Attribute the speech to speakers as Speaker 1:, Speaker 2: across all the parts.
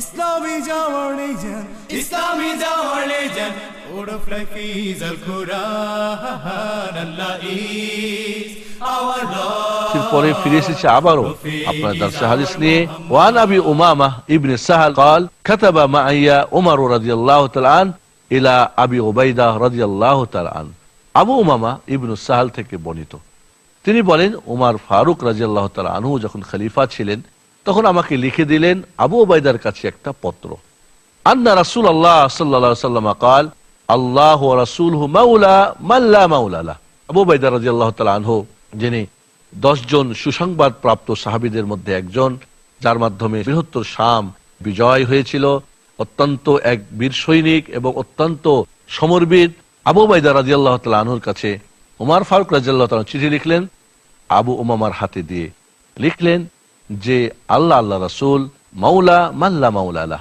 Speaker 1: Islami Jawar Legion, Islami Jawar Legion, Order of life is Al Quran, Allah is our Lord.
Speaker 2: পরে ফিরে এসেছে আবারও আপনার দার্সে হাদিস নিয়ে ওয়ান আবি উমামা ইবনে সাহাল قال كتب معي عمر رضي الله تعالى عنه الى ابي عبيده رضي الله تعالى عنه আবু উমামা ইবনু সাহাল থেকে বর্ণিত তিনি বলেন উমার ফারুক রাজিয়াল্লাহ তাআলা আনহু যখন খলিফা ছিলেন তখন আমাকে লিখে দিলেন আবু ওবায়দার কাছে একটা পত্র। আন্না রাসুল আল্লাহ সাল্লা সাল্লাম কাল, আল্লাহ রাসুল মাউলা মাল্লা মাউলালা আবু ওবায়দা রাজি আল্লাহ আনহো, যিনি দশজন সুসংবাদ প্রাপ্ত সাহাবিদের মধ্যে একজন, যার মাধ্যমে বৃহত্তর শাম বিজয় হয়েছিল, অত্যন্ত এক বীর সৈনিক এবং অত্যন্ত সমরবীর। আবু বাইদা রাজি আল্লাহ আনহুর কাছে উমার ফারুক রাজি আল্লাহ চিঠি লিখলেন, আবু উমামার হাতে দিয়ে লিখলেন যে আল্লাহ আল্লাহ রাসূল, মাওলা মাল্লা মাওলা আলাহ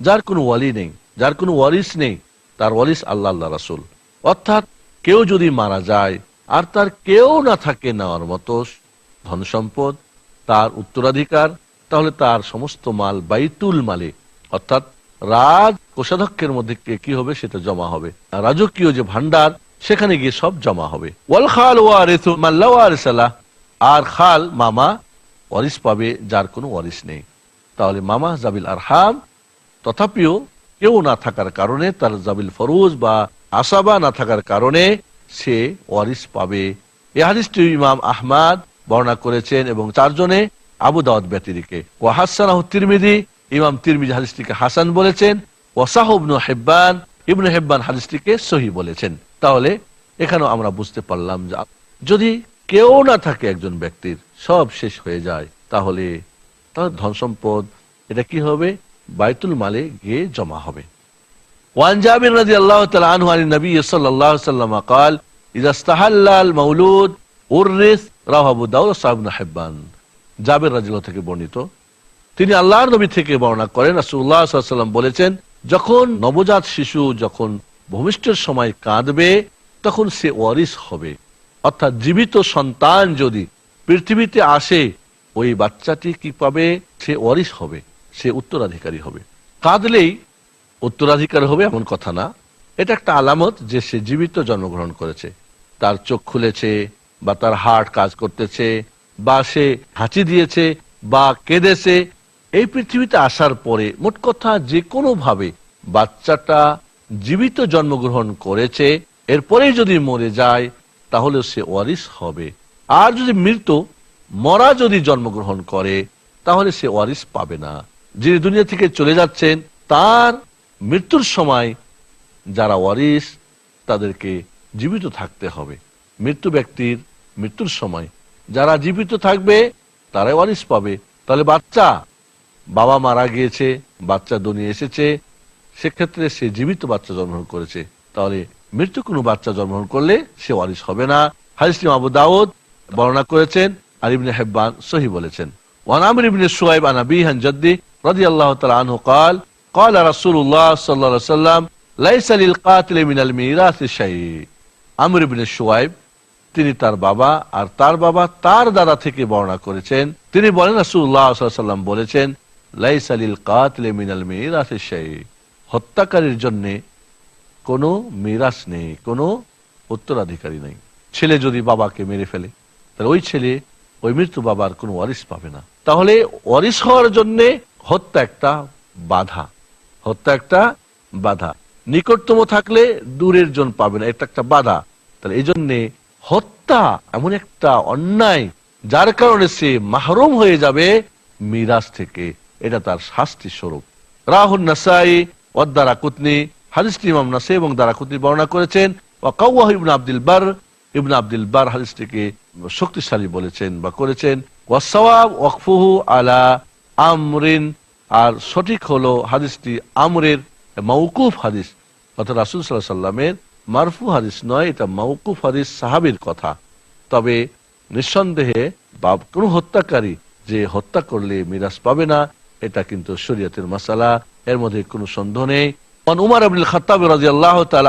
Speaker 2: যার কোনো ওয়ালি নেই, যার কোনো ওয়ারিস নেই, তার ওয়ারিস আল্লাহ আল্লাহ রাসূল। অর্থাৎ কেউ যদি মারা যায়, আর তার কেউ না থাকে নেওয়ার মতো ধন সম্পদ, তার উত্তরাধিকার, তাহলে তার সমস্ত মাল বাইতুল মালে, অর্থাৎ রাজ কোষাধ্যক্ষের মধ্যে কে- হবে সেটা জমা হবে। রাজকীয় যে ভান্ডার সেখানে গিয়ে সব জমা হবে। ওয়াল খাল ওয়ারিসু মান লা ওয়ারিসা লাহ। আর খাল মামা ওয়ারিস পাবে যার কোনো ওয়ারিস নেই। তাহলে মামা জাবিল আরহাম, তথাপিও কেউ না থাকার কারণে, তার জাবিল ফরুজ বা আসাবা না থাকার কারণে সে ওয়ারিস পাবে। এ হাদিসটি ইমাম আহমাদ বর্ণনা করেছেন এবং চারজনে আবু দাওয়াত ব্যতিরিকে। ও হাসান তিরমিদি ইমাম তিরমিজি হাদিসটিকে হাসান বলেছেন ওসাহ ইবনু হেব্বান ইবনু হেব্বান হাদিসটিকে সহি বলেছেন। তাহলে এখানেও আমরা বুঝতে পারলাম যদি কেউ না থাকে একজন ব্যক্তির সব শেষ হয়ে যায় তাহলে তার ধন সম্পদ এটা কি হবে বাইতুল মালে গিয়ে জমা হবে وعن جابر رضي الله تعالى عنه عن النبي صلى الله عليه وسلم قال إذا استحل المولود ورث رواه أبو داود وصحاب بن حبان জাবের রাজিল্লাহ থেকে বর্ণিত তিনি আল্লাহর নবী থেকে বর্ণনা করেন রাসূলুল্লাহ সাল্লাল্লাহু আলাইহি ওয়াসাল্লাম বলেছেন যখন নবজাত শিশু যখন ভূমিষ্ঠের সময় কাঁদবে তখন সে ওয়ারিস হবে অর্থাৎ জীবিত সন্তান যদি পৃথিবীতে আসে, ওই বাচ্চাটি কি পাবে? সে ওয়ারিস হবে, সে উত্তরাধিকারী হবে। কাঁদলেই উত্তরাধিকার হবে এমন কথা না। এটা একটা আলামত যে সে জীবিত জন্মগ্রহণ করেছে। তার চোখ খুলেছে, বা তার হার্ট কাজ করতেছে, বা সে হাঁচি দিয়েছে, বা কেঁদেছে। এই পৃথিবীতে আসার পরে মোট কথা যে কোনো ভাবে বাচ্চাটা জীবিত জন্মগ্রহণ করেছে, এরপরেই যদি মরে যায়, তাহলে সে ওয়ারিস হবে। আর যদি মৃত মরা যদি জন্মগ্রহণ করে, তাহলে সে ওয়ারিস পাবে না। যিনি দুনিয়া থেকে চলে যাচ্ছেন, তার মৃত্যুর সময় যারা ওয়ারিস তাদেরকে জীবিত থাকতে হবে। মৃত্যু ব্যক্তির মৃত্যুর সময় যারা জীবিত থাকবে, তারাই ওয়ারিস পাবে। তাহলে বাচ্চা, বাবা মারা গিয়েছে, বাচ্চা দুনিয়া এসেছে, সেক্ষেত্রে সে জীবিত বাচ্চা জন্মগ্রহণ করেছে। তাহলে মৃত্যু কোনো বাচ্চা জন্মগ্রহণ করলে সে ওয়ারিস হবে না। হারিসলিম আবু দাউদ বর্ণনা করেছেন আর ইবনে হেব্বান সহি বলেছেন ওয়ান আমর ইবনে সুয়াইব আন আবি আন জাদ্দি রাদিয়াল্লাহু তাআলা আনহু قال قال رسول الله صلى الله عليه وسلم ليس للقاتل من الميراث شيء আমর ইবনে সুয়াইব তিনি তার বাবা আর তার বাবা তার দাদা থেকে বর্ণনা করেছেন তিনি বলেন রাসূলুল্লাহ সাল্লাল্লাহু আলাইহি ওয়াসাল্লাম বলেছেন লাইসা লিল কাতিল মিনাল মিরাথ শাই হত্যাকারীর জন্য কোনো মিরাস নেই কোনো উত্তরাধিকারী নেই ছেলে যদি বাবাকে মেরে ফেলে তাহলে ওই ছেলে ওই মৃত্যু বাবার কোনো ওয়ারিস পাবে না। তাহলে ওয়ারিস হওয়ার জন্য হত্যা একটা বাধা। হত্যা একটা বাধা। নিকটতম থাকলে দূরের জন পাবে না, এটা একটা বাধা। তাহলে এই জন্যে হত্যা এমন একটা অন্যায়, যার কারণে সে মাহরুম হয়ে যাবে মিরাজ থেকে। এটা তার শাস্তি স্বরূপ। রাহুল নাসাই ওয়াদ্দারা কুতনি হাদিসটি ইমাম নাসে এবং দারাকুতনি বর্ণনা করেছেন কাওয়াহ ইবনে আব্দুল বার ইবন আব্দুল বার হাদিসটিকে শক্তিশালী বলেছেন বা করেছেন আলা আমরিন, আর সঠিক হলো হাদিসটি আমরের মৌকুফ হাদিস, অর্থাৎ রাসুল সাল্লাহ সাল্লামের মারফু হাদিস নয়, এটা মৌকুফ হাদিস সাহাবির কথা। তবে নিঃসন্দেহে বা কোনো হত্যাকারী যে হত্যা করলে মিরাজ পাবে না, এটা কিন্তু শরীয়তের মাসালা, এর মধ্যে কোনো সন্দেহ নেই। উমার আবুল খাতাব রাজি আল্লাহ তাল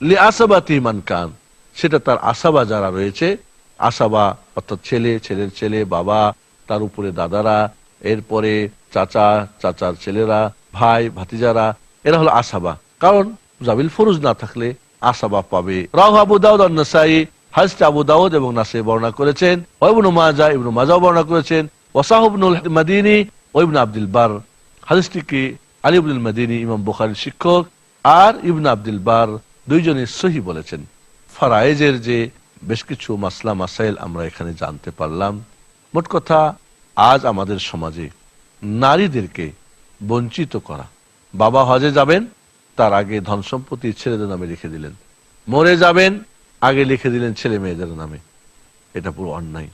Speaker 2: লি আসাবাতি মান কান। সেটা তার আসাবা যারা রয়েছে, আসাবা অর্থাৎ ছেলে, ছেলের ছেলে, বাবা, তার উপরে দাদারা, এরপরে চাচা, চাচার ছেলেরা, ভাই, ভাতিজারা, এরা হলো আসাবা। কারণ জাবিল ফরুজ না থাকলে আসাবা পাবে। রাহ আবু দাউদ নাসাই হাজতে আবু দাউদ এবং নাসে বর্ণনা করেছেন। ওইবনু মাজা, ইবনু মাজাও বর্ণনা করেছেন। ওসাহবনুল মাদিনী ওইবন আব্দুল বার। হাদিসটিকে আলী আব্দুল মাদিনী, ইমাম বুখারির শিক্ষক আর ইবন আব্দুল বার দুইজনে সহি বলেছেন, ফারায়েজের যে বেশ কিছু মাসলা, মাসাইল আমরা এখানে জানতে পারলাম। মোট কথা, আজ আমাদের সমাজে নারীদেরকে বঞ্চিত করা। বাবা হজে যাবেন, তার আগে ধন সম্পত্তি ছেলেদের নামে লিখে দিলেন। মরে যাবেন, আগে লিখে দিলেন ছেলে মেয়েদের নামে। এটা পুরো অন্যায়।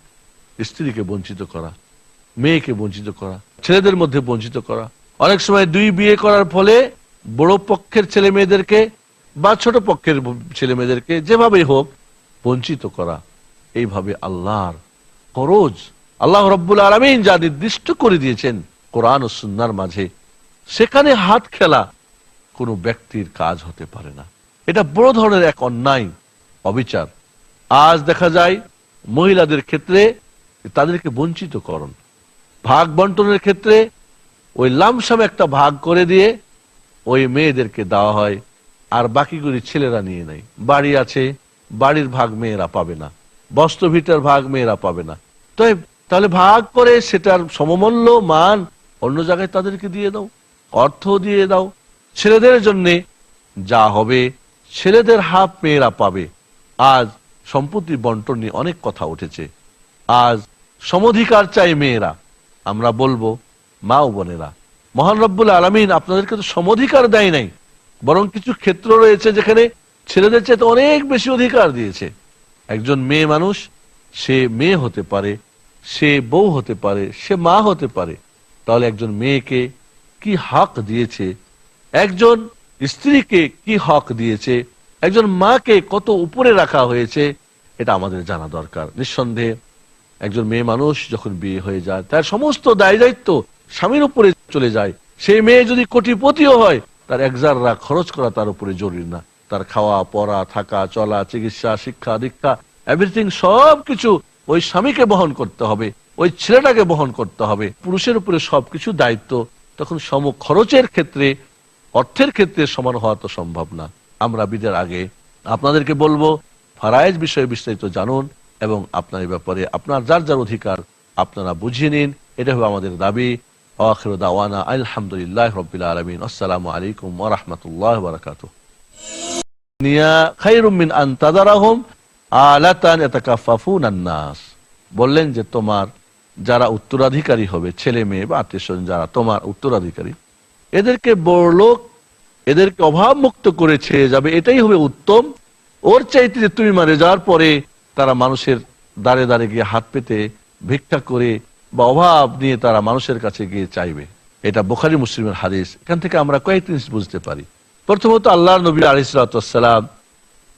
Speaker 2: স্ত্রীকে বঞ্চিত করা, মেয়েকে বঞ্চিত করা, ছেলেদের মধ্যে বঞ্চিত করা। অনেক সময় দুই বিয়ে করার ফলে বড় পক্ষের ছেলে মেয়েদেরকে বা ছোট পক্ষের ছেলে মেয়েদেরকে যেভাবে হোক বঞ্চিত করা, এইভাবে আল্লাহর করজ আল্লাহ রব্বুল আলমিন যা নির্দিষ্ট করে দিয়েছেন কোরআন ও সুন্নার মাঝে, সেখানে হাত খেলা কোনো ব্যক্তির কাজ হতে পারে না। এটা বড় ধরনের এক অন্যায় অবিচার। আজ দেখা যায় মহিলাদের ক্ষেত্রে তাদেরকে বঞ্চিত করণ ভাগ বন্টনের ক্ষেত্রে ওই লামসাম একটা ভাগ করে দিয়ে ওই মেয়েদেরকে দেওয়া হয়। আর বাকিগুলি ছেলেরা নিয়ে নেয়। বাড়ি আছে, বাড়ির ভাগ মেয়েরা পাবে না। বস্ত্র ভিটার ভাগ মেয়েরা পাবে না। তো তাহলে ভাগ করে সেটার সমমূল্য, মান অন্য জায়গায় তাদেরকে দিয়ে দাও অর্থ দিয়ে দাও। ছেলেদের জন্য যা হবে, ছেলেদের হাফ মেয়েরা পাবে। আজ সম্পত্তি বন্টন নিয়ে অনেক কথা উঠেছে। আজ সমধিকার চাই মেয়েরা। আমরা বলব, মা ও বোনেরা, মহান রব্বুল আলমিন আপনাদেরকে তো সমধিকার দেয় নাই। বরং কিছু ক্ষেত্র রয়েছে যেখানে ছেলেদের চেয়ে অনেক বেশি অধিকার দিয়েছে। একজন মেয়ে মানুষ, সে মেয়ে হতে পারে, সে বউ হতে পারে, সে মা হতে পারে। তাহলে একজন মেয়েকে কি হক দিয়েছে? একজন স্ত্রীকে কি হক দিয়েছে? একজন মাকে কত উপরে রাখা হয়েছে? এটা আমাদের জানা দরকার। নিঃসন্দেহে একজন মেয়ে মানুষ যখন বিয়ে হয়ে যায়, তার সমস্ত দায় দায়িত্ব স্বামীর উপরে চলে যায়। সেই মেয়ে যদি কোটিপতিও হয় তার একজাররা খরচ করা তার উপরে জরুরি না। তার খাওয়া, পড়া, থাকা, চলা, চিকিৎসা, শিক্ষা, দীক্ষা এভরিথিং সব কিছু ওই স্বামীকে বহন করতে হবে, ওই ছেলেটাকে বহন করতে হবে। পুরুষের উপরে সবকিছু দায়িত্ব, তখন সম খরচের ক্ষেত্রে, অর্থের ক্ষেত্রে সমান হওয়া তো সম্ভব না। আমরা বিদের আগে আপনাদেরকে বলব, ফারায়েজ বিষয়ে বিস্তারিত জানুন এবং আপনার ব্যাপারে আপনার যার যার অধিকার আপনারা বুঝিয়ে নিন। এটা হবে আমাদের দাবি। আখির দাওয়ানা আলহামদুলিল্লাহ রবিল আলমিন আসসালামু আলাইকুম ওরহমতুল্লাহ বারকাত নিয়া খাইরুম মিন আন তাদারাহুম আলাতান ইয়াতাকাফাফুন নাস বললেন যে তোমার যারা উত্তরাধিকারী হবে ছেলে মেয়ে বা আত্মীয়স্বজন যারা তোমার উত্তরাধিকারী এদেরকে বড়লোক এদেরকে অভাব মুক্ত করে ছেড়ে যাবে এটাই হবে উত্তম ওর চাইতে যে তুমি মারে যাওয়ার পরে তারা মানুষের দাঁড়ে দাঁড়ে গিয়ে হাত পেতে ভিক্ষা করে বা অভাব নিয়ে তারা মানুষের কাছে গিয়ে চাইবে। এটা বোখারি মুসলিমের হাদিস। এখান থেকে আমরা কয়েক জিনিস বুঝতে পারি। প্রথমত আল্লাহ নবী আলিসালাম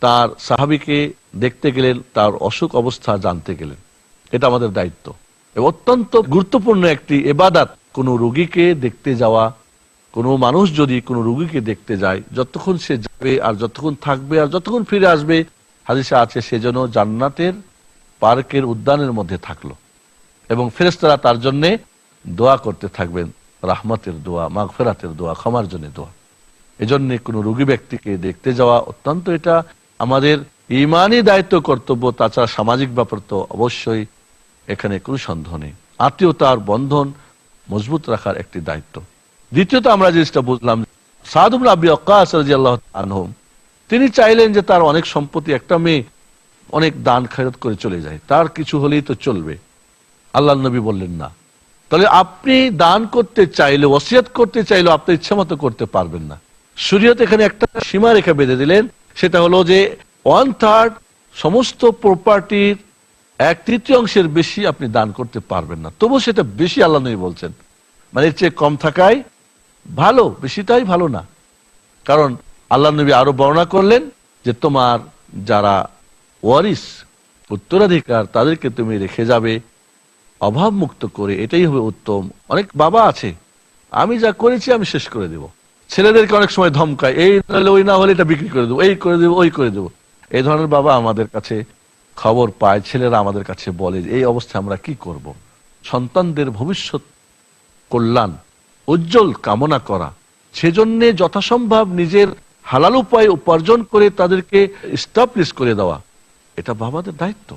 Speaker 2: তার সাহাবিকে দেখতে গেলেন, তার অসুখ অবস্থা জানতে গেলেন। এটা আমাদের দায়িত্ব। অত্যন্ত গুরুত্বপূর্ণ একটি এবাদাত, কোনো রোগীকে দেখতে যাওয়া, কোনো মানুষ যদি কোনো রুগীকে দেখতে যায়, যতক্ষণ সে যাবে আর যতক্ষণ থাকবে আর যতক্ষণ ফিরে আসবে, হাদিসে আছে সে যেন জান্নাতের পার্কের উদ্যানের মধ্যে থাকল। এবং ফেরেস্তারা তার জন্য দোয়া করতে থাকবেন। রাহমাতের দোয়া, মাগফেরাতের দোয়া, ক্ষমার জন্য দোয়া। এজন্য কোনো রুগী ব্যক্তিকে দেখতে যাওয়া অত্যন্ত এটা আমাদের ইমানই দায়িত্ব, কর্তব্য। তাছাড়া সামাজিক ব্যাপার তো অবশ্যই এখানে কোনো সন্দেহ নেই। আত্মীয়তার বন্ধন মজবুত রাখার একটি দায়িত্ব। দ্বিতীয়ত আমরা জিনিসটা বুঝলাম আনহুম তিনি চাইলেন যে তার অনেক সম্পত্তি একটা মেয়ে অনেক দান খয়রত করে চলে যায়। তার কিছু হলেই তো চলবে। আল্লাহ নবী বললেন না। তাহলে আপনি দান করতে চাইলে, ওসিয়ত করতে চাইলে আপনি ইচ্ছা মতো করতে পারবেন না। শরীয়ত এখানে একটা সীমা রেখা বেঁধে দিলেন, সেটা হলো যে ওয়ান থার্ড সমস্ত প্রপার্টির এক তৃতীয় অংশের বেশি আপনি দান করতে পারবেন না। তবু সেটা বেশি আল্লাহ নবী বলছেন। মানে চেয়ে কম থাকাই ভালো বেশিটাই ভালো না। কারণ আল্লাহ নবী আরও বর্ণনা করলেন যে তোমার যারা ওয়ারিস, উত্তরাধিকার, তাদেরকে তুমি রেখে যাবে। অভাব মুক্ত করে, এটাই হবে উত্তম। অনেক বাবা আছে, আমি যা করেছি আমি শেষ করে দেব। ছেলেদেরকে অনেক সময় ধমকায়, এই নাহলে ওই না হলে এটা বিক্রি করে দেবো, এই করে দেবো, ওই করে দেবো। এই ধরনের বাবা আমাদের কাছে খবর পায়, ছেলেরা আমাদের কাছে বলে এই অবস্থায় আমরা কি করব। সন্তানদের ভবিষ্যৎ কল্যাণ, উজ্জ্বল কামনা করা, সেজন্য যথাসম্ভব নিজের হালাল উপায় উপার্জন করে তাদেরকে স্টাবলিশ করে দেওয়া, এটা বাবাদের দায়িত্ব।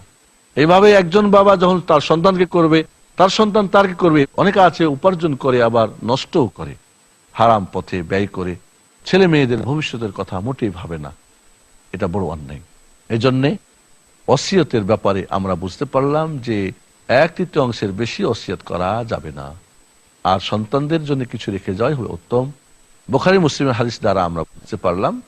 Speaker 2: এইভাবে একজন বাবা যখন তার সন্তানকে করবে, তার সন্তান তারকে করবে, অনেকে আছে উপার্জন করে, আবার নষ্টও করে, হারাম পথে ব্যয় করে। ছেলে মেয়েদের ভবিষ্যতের কথা মোটেই ভাবে না। এটা বড় অন্যায়। এই জন্যে অসিয়তের ব্যাপারে আমরা বুঝতে পারলাম যে এক তৃতীয় অংশের বেশি অসিয়ত করা যাবে না। আর সন্তানদের জন্য কিছু রেখে যাওয়াই হবে উত্তম। বোখারি মুসলিমের হাদিস দ্বারা আমরা বুঝতে পারলাম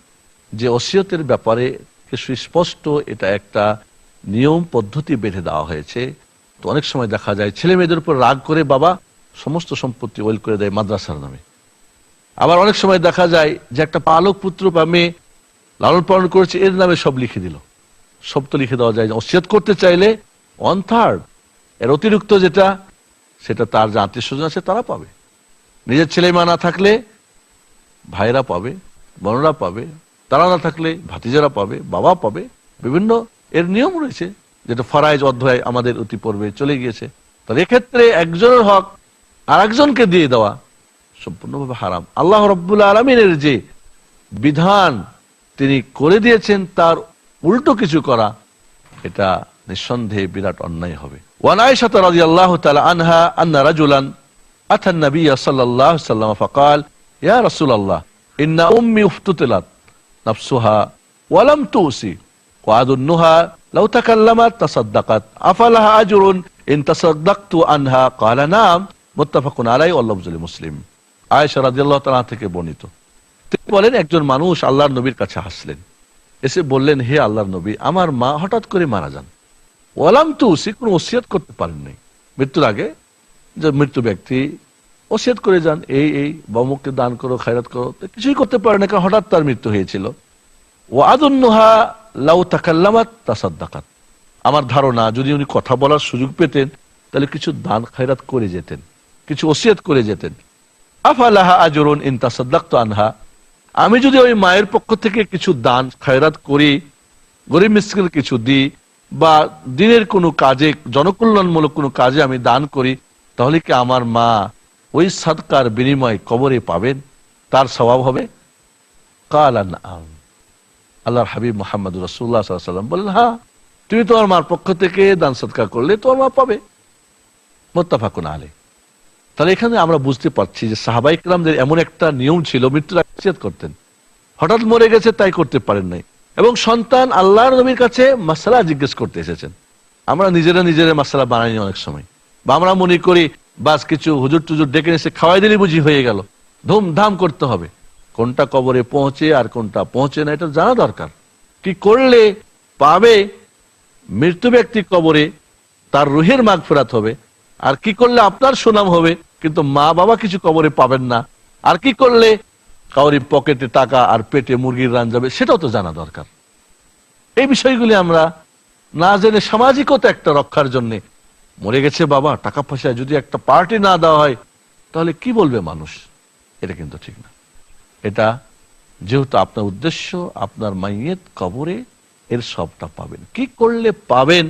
Speaker 2: যে অসিয়তের ব্যাপারে সুস্পষ্ট এটা একটা নিয়ম পদ্ধতি বেঁধে দেওয়া হয়েছে। তো অনেক সময় দেখা যায় ছেলে মেয়েদের উপর রাগ করে বাবা সমস্ত সম্পত্তি ওয়েল করে দেয় মাদ্রাসার নামে। আবার অনেক সময় দেখা যায় যে একটা পালক পুত্র বা মেয়ে লালন পালন করেছে, এর নামে সব লিখে দিল। সব তো লিখে দেওয়া যায় অসিয়ত করতে চাইলে ওয়ান থার্ড এর অতিরিক্ত যেটা, সেটা তার যে আত্মীয় স্বজন আছে তারা পাবে। নিজের ছেলে মা না থাকলে ভাইরা পাবে, বোনরা পাবে, তারা না থাকলে ভাতিজারা পাবে, বাবা পাবে, বিভিন্ন এর নিয়ম রয়েছে যেটা ফরাইজ অধ্যায় আমাদের অতি পর্বে চলে গিয়েছে। তাহলে এক্ষেত্রে একজনের হক আর একজনকে দিয়ে দেওয়া সম্পূর্ণভাবে হারাম। আল্লাহ রব্বুল আলমিনের যে বিধান তিনি করে দিয়েছেন, তার উল্টো কিছু করা, এটা নিঃসন্দেহে বিরাট অন্যায় হবে। ওয়ানায় আল্লাহ আনহা রাজুলান ফকাল আল্লাহ ওয়ালাম মুসলিম। থেকে বর্ণিত। বলেন, একজন মানুষ আল্লাহর নবীর কাছে এসে বললেন, হে আল্লাহর নবী, আমার মা হঠাৎ করে মারা যান। ওয়ালাম কোনো করতে মৃত্যুর আগে যে মৃত্যু ব্যক্তি ওসিয়ত করে যান, এই এই, বমুককে দান করো, খায়রাত করো কিছুই করতে পারে না, কারণ হঠাৎ তার মৃত্যু হয়েছিল। ওয়াদুন্নুহা লাউ তাকাল্লামাত তাসাদ্দাকাত। আমার ধারণা, যদি উনি কথা বলার সুযোগ পেতেন, তাহলে কিছু দান খায়রাত করে যেতেন, কিছু ওসিয়াত করে যেতেন। আফালাহা আজরুন ইন তাসাদ্দাকতু আনহা। আমি যদি ওই মায়ের পক্ষ থেকে কিছু দান খায়রাত করি, গরিব মিসকিন কিছু দিই, বা দিনের কোনো কাজে, জনকল্যাণমূলক কোনো কাজে আমি দান করি, তাহলে কি আমার মা ওই সাদকার বিনিময় কবরে পাবেন? তার স্বভাব হবে? কাল আল্লাহর হাবিব মোহাম্মদ রসুল্লাহ সাল্লাম বললেন হ্যাঁ তুমি তোমার মার পক্ষ থেকে দান সৎকার করলে তোমার মা পাবে। মোত্তাফাকুন আলে তাহলে এখানে আমরা বুঝতে পারছি যে সাহাবাই ইকরামদের এমন একটা নিয়ম ছিল, মৃত্যুর আক্ষেপ করতেন। হঠাৎ মরে গেছে, তাই করতে পারেন নাই। এবং সন্তান আল্লাহর নবীর কাছে মাসালা জিজ্ঞেস করতে এসেছেন। আমরা নিজেরা নিজেরা মাসালা বানাইনি অনেক সময়। বা আমরা মনে করি, বাস কিছু হুজুর টুজুর ডেকে এসে খাওয়াই দিলে বুঝি হয়ে গেল। ধুমধাম করতে হবে। কোনটা কবরে পৌঁছে আর কোনটা পৌঁছে না, এটা জানা দরকার। কি করলে পাবে মৃত্যু ব্যক্তি কবরে, তার রুহের মাগ ফেরাত হবে। আর কি করলে আপনার সুনাম হবে, কিন্তু মা বাবা কিছু কবরে পাবেন না। আর কি করলে কাউরি পকেটে টাকা আর পেটে মুরগির রান যাবে, সেটাও তো জানা দরকার। এই বিষয়গুলি আমরা না জেনে সামাজিকতা একটা রক্ষার জন্য, মরে গেছে বাবা, টাকা পয়সা যদি একটা পার্টি না দেওয়া হয়, তাহলে কি বলবে মানুষ? এটা কিন্তু ঠিক না। এটা যেহেতু আপনার উদ্দেশ্য, আপনার মাইয়েত কবরে এর সবটা পাবেন। কি করলে পাবেন?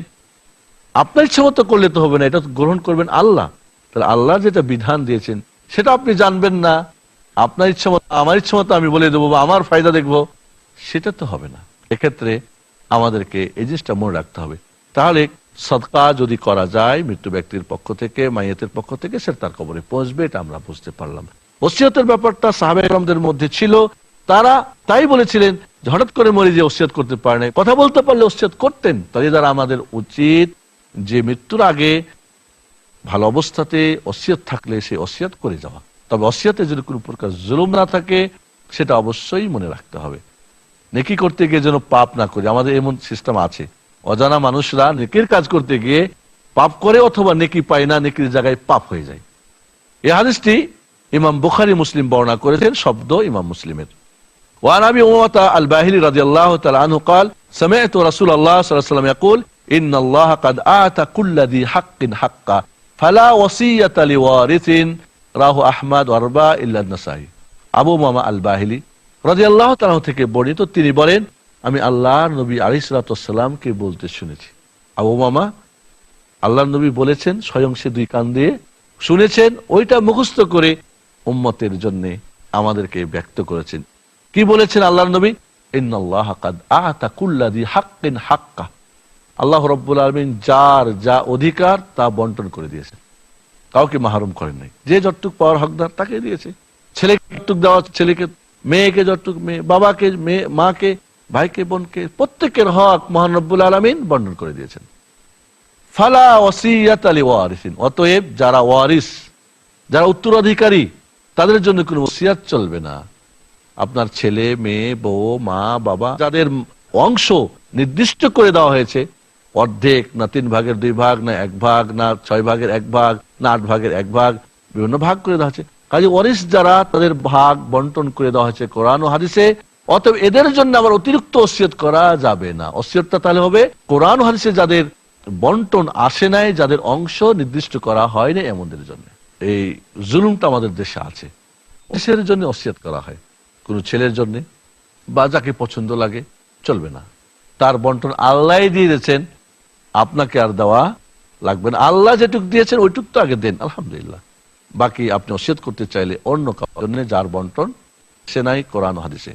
Speaker 2: আপনার ইচ্ছা মতো করলে তো হবে না, এটা গ্রহণ করবেন আল্লাহ। তাহলে আল্লাহ যেটা বিধান দিয়েছেন, সেটা আপনি জানবেন না। আপনার ইচ্ছা মতো, আমার ইচ্ছা মতো আমি বলে দেবো বা আমার ফায়দা দেখব, সেটা তো হবে না। এক্ষেত্রে আমাদেরকে এই জিনিসটা মনে রাখতে হবে। তাহলে সৎকা যদি করা যায়, মৃত্যু ব্যক্তির পক্ষ থেকে, মাইয়াতের পক্ষ থেকে, সে তার কবরে পৌঁছবে, এটা আমরা বুঝতে পারলাম। ওসিয়তের ব্যাপারটা সাহাবেগরমদের মধ্যে ছিল। তারা তাই বলেছিলেন হঠাৎ করে মরে যে ওসিয়ত করতে পারে না কথা বলতে পারলে ওসিয়ত করতেন, তাহলে দ্বারা আমাদের উচিত যে মৃত্যুর আগে ভালো অবস্থাতে অসিয়ত থাকলে সে অসিয়ত করে যাওয়া। তবে অসিয়তে যদি কোনো প্রকার জুলুম না থাকে, সেটা অবশ্যই মনে রাখতে হবে। নেকি করতে গিয়ে যেন পাপ না করে, আমাদের এমন সিস্টেম আছে। অজানা মানুষরা নেকির কাজ করতে গিয়ে পাপ করে অথবা নেকি পায় না, নেকির জায়গায় পাপ হয়ে যায়। এই হাদিসটি ইমাম বুখারী মুসলিম বর্ণনা করেছেন শব্দ ইমাম মুসলিমের وعن ابي امامه الباهلي رضي الله تعالى عنه قال سمعت رسول الله صلى الله عليه وسلم يقول ان الله قد اعطى كل ذي حق حقا فلا وصيه لوارث রাহু আহমদ ওয়ারবা ইল্লা নাসাই আবু মামা আল বাহিলি রাদিয়াল্লাহু তাআলা থেকে বর্ণিত তিনি বলেন আমি আল্লাহর নবী আলাইহিস সালামকে বলতে শুনেছি আবু মামা আল্লাহর নবী বলেছেন স্বয়ং সে দুই কান দিয়ে শুনেছেন ওইটা মুখস্থ করে উম্মতের জন্য আমাদেরকে ব্যক্ত করেছেন। কি বলেছেন আল্লাহর নবী? আল্লাহ রব্বুল আলমিন যার যা অধিকার তা বন্টন করে দিয়েছেন। কাউকে মাহরুম করেন নাই। যে যতটুক পাওয়ার হকদার তাকে দিয়েছে। ছেলেকে যতটুক দেওয়া ছেলেকে, মেয়েকে যতটুক, মেয়ে, বাবাকে, মেয়ে, মাকে, ভাইকে, বোনকে, প্রত্যেকের হক মহানব্বুল আলমিন বন্টন করে দিয়েছেন। ফালা ওসিয়াত আলী ওয়ারিসিন। অতএব যারা ওয়ারিস, যারা উত্তরাধিকারী তাদের জন্য কোনো ওসিয়াত চলবে না। আপনার ছেলে, মেয়ে, বউ, মা, বাবা, যাদের অংশ নির্দিষ্ট করে দেওয়া হয়েছে, অর্ধেক না তিন ভাগের দুই ভাগ, না এক ভাগ, না ছয় ভাগের এক ভাগ, না আট ভাগের এক ভাগ, বিভিন্ন ভাগ করে দেওয়া হয়েছে। কাজে ওয়ারিস যারা তাদের ভাগ বন্টন করে দেওয়া হয়েছে কোরআন ও হাদিসে, অতএব এদের জন্য আবার অতিরিক্ত ওসিয়ত করা যাবে না। ওসিয়তটা তাহলে হবে কোরআন হাদিসে যাদের বন্টন আসে নাই, যাদের অংশ নির্দিষ্ট করা হয়নি এমনদের জন্য। এই জুলুমটা আমাদের দেশে আছে। দেশের জন্য অসিয়ত করা হয়। কোন ছেলের জন্য বা যাকে পছন্দ লাগে, চলবে না। তার বন্টন আল্লাহ দিয়ে দিয়েছেন, আপনাকে আর দেওয়া লাগবে না। আল্লাহ যেটুক দিয়েছেন, ওইটুক তো আগে দেন, আলহামদুলিল্লাহ। বাকি আপনি অসিয়ত করতে চাইলে অন্য জন্য যার বন্টন, সে নাই কোরআন হাদিসে।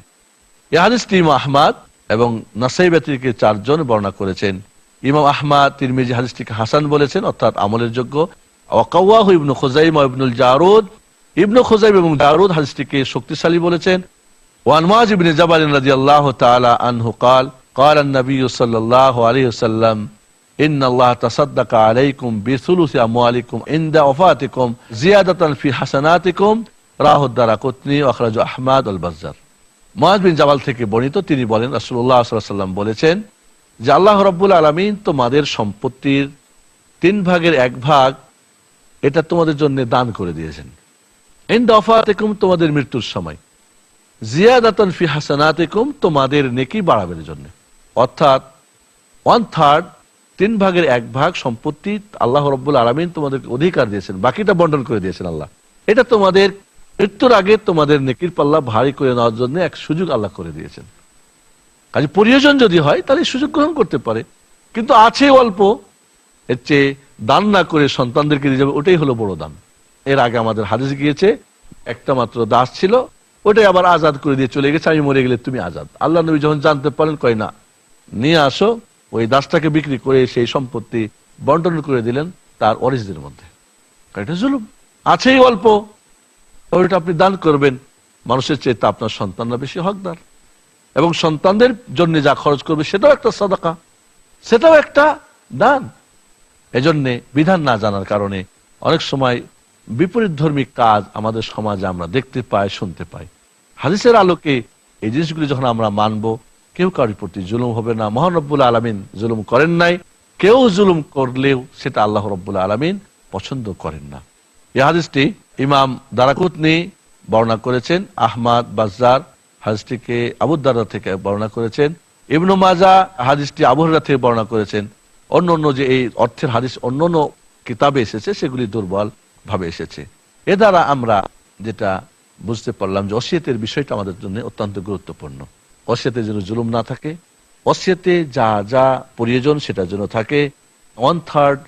Speaker 2: হাদিসটি ইমাম আহমাদ এবং নাসাই ব্যতিরিকে চারজন বর্ণনা করেছেন। ইমাম আহমাদ, তিরমিজি হাদিসটিকে হাসান বলেছেন, অর্থাৎ আমলের যোগ্য। ওয়াকাওয়াহু ইবনু খুজাইম ও ইবনুল জারুদ ইবনু খুজাইম এবং জারুদ হাদিসটিকে শক্তিশালী বলেছেন وعن معاذ بن جبل رضي الله تعالى عنه قال قال النبي صلى الله عليه وسلم إن الله تصدق عليكم بثلث أموالكم عند وفاتكم زيادة في حسناتكم রাহ দ্বারা কতনি অখরাজ আহমাদ আল বাজার মহাজ বিন জাবাল থেকে বর্ণিত তিনি বলেন রাসুল্লাহ সাল্লাম বলেছেন যে আল্লাহ রব্বুল আলমিন তোমাদের সম্পত্তির তিন ভাগের এক ভাগ এটা তোমাদের জন্য দান করে দিয়েছেন। ইন দফাতেকুম তোমাদের মৃত্যুর সময়। জিয়াদাতন ফি হাসানাতেকুম তোমাদের নেকি বাড়াবের জন্য। অর্থাৎ ওয়ান থার্ড তিন ভাগের এক ভাগ সম্পত্তি আল্লাহ রব্বুল আলমিন তোমাদেরকে অধিকার দিয়েছেন, বাকিটা বন্টন করে দিয়েছেন আল্লাহ। এটা তোমাদের মৃত্যুর আগে তোমাদের নেকির পাল্লা ভারী করে নেওয়ার জন্য এক সুযোগ আল্লাহ করে দিয়েছেন। কাজে প্রয়োজন যদি হয়, তাহলে সুযোগ গ্রহণ করতে পারে। কিন্তু আছে অল্প, এর চেয়ে দান না করে সন্তানদেরকে দিয়ে যাবে, ওটাই হলো বড় দান। এর আগে আমাদের হাদিস গিয়েছে, একটা মাত্র দাস ছিল, ওটাই আবার আজাদ করে দিয়ে চলে গেছে, আমি মরে গেলে তুমি আজাদ। আল্লাহ নবী যখন জানতে পারেন, কয় না, নিয়ে আসো, ওই দাসটাকে বিক্রি করে সেই সম্পত্তি বন্টন করে দিলেন তার অরিজদের মধ্যে। জুলুম। আছেই অল্প ওইটা আপনি দান করবেন। মানুষের চেয়ে তা আপনার সন্তানরা বেশি হকদার। এবং সন্তানদের জন্য যা খরচ করবে, সেটাও একটা সদাকা। সেটাও একটা দান। এজন্যে বিধান না জানার কারণে অনেক সময় বিপরীত ধর্মী কাজ আমাদের সমাজে আমরা দেখতে পাই, শুনতে পাই। হাদিসের আলোকে এই জিনিসগুলি যখন আমরা মানব, কেউ কারোর প্রতি জুলুম হবে না। মহানব্বুল আলমিন জুলুম করেন নাই। কেউ জুলুম করলেও সেটা আল্লাহ রব্বুল আলমিন পছন্দ করেন না। এই হাদিসটি ইমাম দারাকুতনি বর্ণনা করেছেন, আহমাদ বাজার হাদিসটিকে আবুদ্দারা থেকে বর্ণনা করেছেন, ইবনু মাজা হাদিসটি আবহরা থেকে বর্ণনা করেছেন। অন্য অন্য যে এই অর্থের হাদিস, অন্য অন্য কিতাবে এসেছে, সেগুলি দুর্বল ভাবে এসেছে। এ দ্বারা আমরা যেটা বুঝতে পারলাম যে অসিয়তের বিষয়টা আমাদের জন্য অত্যন্ত গুরুত্বপূর্ণ। অসিয়তে যেন জুলুম না থাকে, অসিয়তে যা যা প্রয়োজন সেটা যেন থাকে ওয়ান থার্ড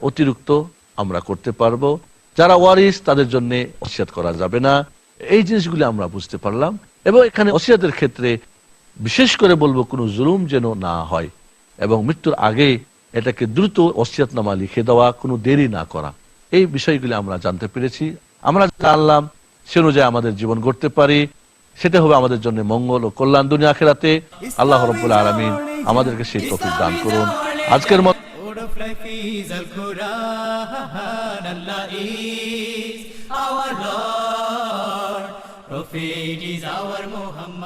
Speaker 2: অতিরিক্ত আমরা করতে পারব। যারা ওয়ারিস তাদের জন্য অসিয়াত করা যাবে না। এই জিনিসগুলি আমরা বুঝতে পারলাম। এবং এখানে অসিয়াতের ক্ষেত্রে বিশেষ করে বলব কোনো জুলুম যেন না হয়। এবং মৃত্যুর আগে এটাকে দ্রুত অসিয়াতনামা লিখে দেওয়া, কোনো দেরি না করা এই বিষয়গুলি আমরা জানতে পেরেছি আমরা জানলাম, সে অনুযায়ী আমাদের জীবন গড়তে পারি সেটা হবে আমাদের জন্য মঙ্গল ও কল্যাণ দুনিয়া আখেরাতে আল্লাহ রব্বুল আলমিন আমাদেরকে সেই তফিক দান করুন আজকের মতো.
Speaker 1: Prophet is our Muhammad.